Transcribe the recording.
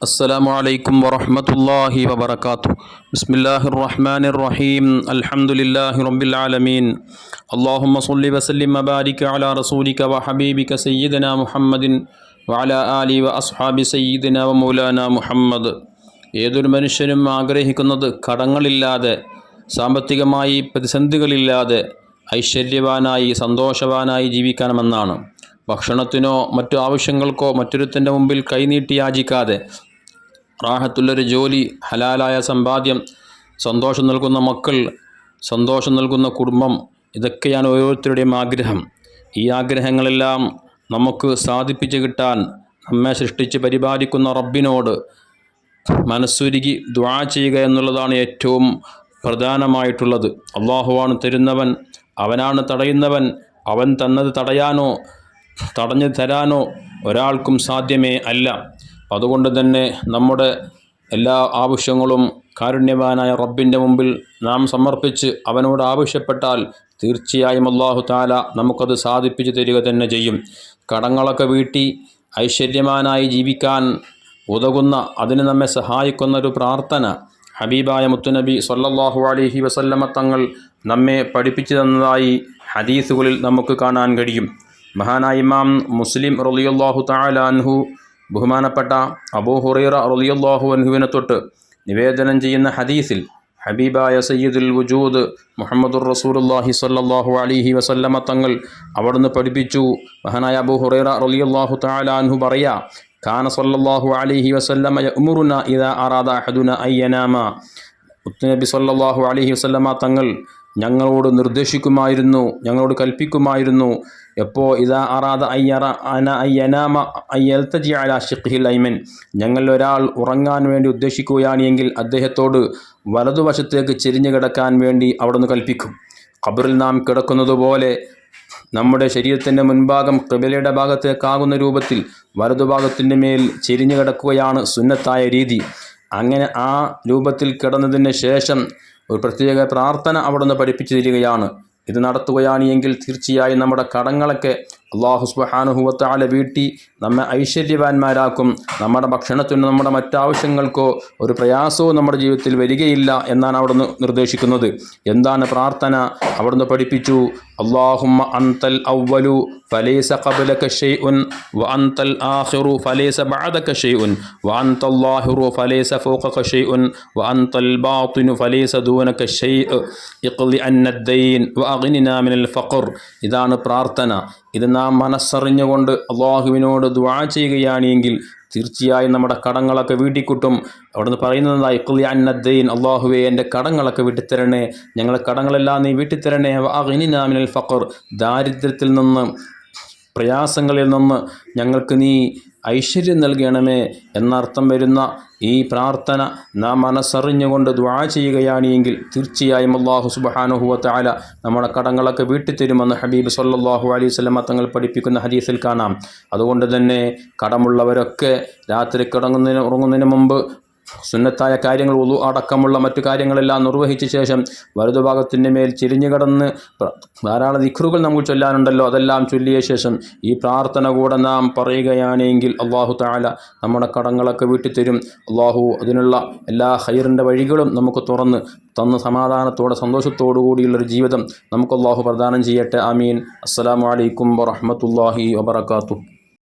السلام عليكم ورحمة الله وبركاته بسم الله الرحمن الرحيم الحمد لله رب العالمين اللهم صل وسلم وبارك على رسولك وحبيبك سيدنا محمد وعلى آله وأصحاب سيدنا ومولانا മുഹമ്മദ് ഏതൊരു മനുഷ്യനും ആഗ്രഹിക്കുന്നത് കടങ്ങളില്ലാതെ സാമ്പത്തികമായി പ്രതിസന്ധികളില്ലാതെ ഐശ്വര്യവാനായി സന്തോഷവാനായി ജീവിക്കണമെന്നാണ് ഭക്ഷണത്തിനോ മറ്റു ആവശ്യങ്ങൾക്കോ മറ്റൊരുത്തൻ്റെ മുമ്പിൽ കൈനീട്ടി യാചിക്കാതെ റാഹത്തുള്ളൊരു ജോലി ഹലാലായ സമ്പാദ്യം സന്തോഷം നൽകുന്ന മക്കൾ സന്തോഷം നൽകുന്ന കുടുംബം ഇതൊക്കെയാണ് ഓരോരുത്തരുടെയും ആഗ്രഹം. ഈ ആഗ്രഹങ്ങളെല്ലാം നമുക്ക് സാധിപ്പിച്ച് കിട്ടാൻ നമ്മെ സൃഷ്ടിച്ച് പരിപാലിക്കുന്ന റബ്ബിനോട് മനസ്സുരുകി ദ്വാ ചെയ്യുക എന്നുള്ളതാണ് ഏറ്റവും പ്രധാനമായിട്ടുള്ളത്. അള്ളാഹുവാണ് തരുന്നവൻ അവനാണ് തടയുന്നവൻ അവൻ തന്നത് തടയാനോ തടഞ്ഞു തരാനോ ഒരാൾക്കും സാധ്യമേ അല്ല. അതുകൊണ്ട് തന്നെ നമ്മുടെ എല്ലാ ആവശ്യങ്ങളും കാരുണ്യവാനായ റബ്ബിന്റെ മുമ്പിൽ നാം സമർപ്പിച്ച് അവനോട് ആവശ്യപ്പെട്ടാൽ തീർച്ചയായും അള്ളാഹു താല നമുക്കത് സാധിപ്പിച്ചു തരിക തന്നെ ചെയ്യും. കടങ്ങളൊക്കെ വീട്ടി ഐശ്വര്യമാനായി ജീവിക്കാൻ ഉതകുന്ന അതിന് നമ്മെ സഹായിക്കുന്ന ഒരു പ്രാർത്ഥന ഹബീബായ മുത്തുനബി സൊല്ലാഹു അലൈഹി വസല്ലമ തങ്ങൾ നമ്മെ പഠിപ്പിച്ചു തന്നതായി ഹദീസുകളിൽ നമുക്ക് കാണാൻ കഴിയും. മഹാനായിമാം മുസ്ലിം റളിയല്ലാഹു താലാൻഹു ബഹുമാനപ്പെട്ട അബൂ ഹുറൈറ റളിയല്ലാഹു അൻഹുവിനെ തൊട്ട് നിവേദനം ചെയ്യുന്ന ഹദീസിൽ ഹബീബായ സയ്യിദുൽ വജൂദ് മുഹമ്മദുർ റസൂലുള്ളാഹി സ്വല്ലല്ലാഹു അലൈഹി വസല്ലമ തങ്ങൾ അവിടുന്ന് പഠിപ്പിച്ചു. മഹാനായ അബൂ ഹുറൈറ റളിയല്ലാഹു തആല അൻഹു പറയാ കാന സല്ലല്ലാഹു അലൈഹി വസല്ലമ യഅ്മുറുന ഇദാ അറാദ അഹദുന അയ്യനാമ ഉത്തുനബി സല്ലല്ലാഹു അലൈഹി വസല്ലമ തങ്ങൾ ഞങ്ങളോട് നിർദ്ദേശിക്കുമായിരുന്നു ഞങ്ങളോട് കൽപ്പിക്കുമായിരുന്നു. എപ്പോൾ ഇതാ അറാദ അയ്യറ അന അയ്യനാമ അയ്യൽത്തജി അല ഷിഖിൽ ഐമൻ. ഞങ്ങൾ ഒരാൾ ഉറങ്ങാൻ വേണ്ടി ഉദ്ദേശിക്കുകയാണ് എങ്കിൽ അദ്ദേഹത്തോട് വലതുവശത്തേക്ക് ചെരിഞ്ഞു കിടക്കാൻ വേണ്ടി അവിടുന്ന് കൽപ്പിക്കും. ഖബറിൽ നാം കിടക്കുന്നത് പോലെ നമ്മുടെ ശരീരത്തിന്റെ മുൻഭാഗം കബിലയുടെ ഭാഗത്തേക്കാകുന്ന രൂപത്തിൽ വലതുഭാഗത്തിന്റെ മേൽ ചെരിഞ്ഞു കിടക്കുകയാണ് സുന്നത്തായ രീതി. അങ്ങനെ ആ രൂപത്തിൽ കിടന്നതിന് ശേഷം ഒരു പ്രത്യേക പ്രാർത്ഥന അവിടുന്ന് പഠിപ്പിച്ചു തരികയാണ് ഇത് നടത്തുകയാണ് എങ്കിൽ തീർച്ചയായും നമ്മുടെ കടങ്ങളൊക്കെ അള്ളാഹു സുബാനുഹുവത്താല വീട്ടി നമ്മെ ഐശ്വര്യവാന്മാരാക്കും. നമ്മുടെ ഭക്ഷണത്തിനും നമ്മുടെ മറ്റാവശ്യങ്ങൾക്കോ ഒരു പ്രയാസവും നമ്മുടെ ജീവിതത്തിൽ വരികയില്ല എന്നാണ് അവിടുന്ന് നിർദ്ദേശിക്കുന്നത്. എന്താണ് പ്രാർത്ഥന? അവിടുന്ന് പഠിപ്പിച്ചു. അള്ളാഹുമ്മ അന്തൽ അവലു ഫലേസ قبلك شيء വ അന്തൽ فليس ഫലേസ ബഅദക ഷെയ്ഉൻ വ فليس ലാഹിറു ഫലേസ ഫൗഖക الباطن فليس دونك ബാത്തിനു ഫലേസ ദൂനക الدين ഇഖ്ലി من الفقر ഇതാണ് പ്രാർത്ഥന. ഇത് നാം മനസ്സറിഞ്ഞുകൊണ്ട് അള്ളാഹുവിനോട് ദ്വാ ചെയ്യുകയാണ് എങ്കിൽ തീർച്ചയായും നമ്മുടെ കടങ്ങളൊക്കെ വീട്ടിക്കൂട്ടും. അവിടുന്ന് പറയുന്നതായി പറയുന്നത് അന്നദ്ദൈൻ അള്ളാഹുവെ എന്റെ കടങ്ങളൊക്കെ വീട്ടിത്തരണേ. ഞങ്ങളെ കടങ്ങളെല്ലാം നീ വീട്ടിത്തരണേ. അഗ്നിനാ മിനൽ ഫഖർ. ദാരിദ്ര്യത്തിൽ നിന്ന് പ്രയാസങ്ങളിൽ നിന്ന് ഞങ്ങൾക്ക് നീ ഐശ്വര്യം നൽകണമേ എന്നർത്ഥം വരുന്ന ഈ പ്രാർത്ഥന നാം മനസ്സറിഞ്ഞുകൊണ്ട് ദ്വാ ചെയ്യുകയാണ് എങ്കിൽ തീർച്ചയായും അള്ളാഹു സുബഹാനുഹുവത്ത ആല നമ്മുടെ കടങ്ങളൊക്കെ വീട്ടിത്തരുമെന്ന് ഹബീബ് സല്ലാഹു അലൈഹി സ്വലമ തങ്ങൾ പഠിപ്പിക്കുന്ന ഹദീസിൽ കാണാം. അതുകൊണ്ട് തന്നെ കടമുള്ളവരൊക്കെ രാത്രി കിടങ്ങുന്നതിന് ഉറങ്ങുന്നതിന് മുമ്പ് സുന്നത്തായ കാര്യങ്ങൾ ഉളു അടക്കമുള്ള മറ്റു കാര്യങ്ങളെല്ലാം നിർവഹിച്ച ശേഷം വലതുഭാഗത്തിന്റെ മേൽ ചിരിഞ്ഞു കിടന്ന് ധാരാളം ദിഖറുകൾ നമുക്ക് ചൊല്ലാനുണ്ടല്ലോ. അതെല്ലാം ചൊല്ലിയ ശേഷം ഈ പ്രാർത്ഥന കൂടെ നാം പറയുകയാണെങ്കിൽ അള്ളാഹു താല നമ്മുടെ കടങ്ങളൊക്കെ വീട്ടിത്തരും. അള്ളാഹു അതിനുള്ള എല്ലാ ഹൈറിന്റെ വഴികളും നമുക്ക് തുറന്ന് തന്ന് സമാധാനത്തോടെ സന്തോഷത്തോടു കൂടിയുള്ളൊരു ജീവിതം നമുക്ക് അള്ളാഹു പ്രദാനം ചെയ്യട്ടെ. ആമീൻ. അസ്സലാമു അലൈക്കും വറഹമത്തല്ലാഹി വബർക്കാത്തു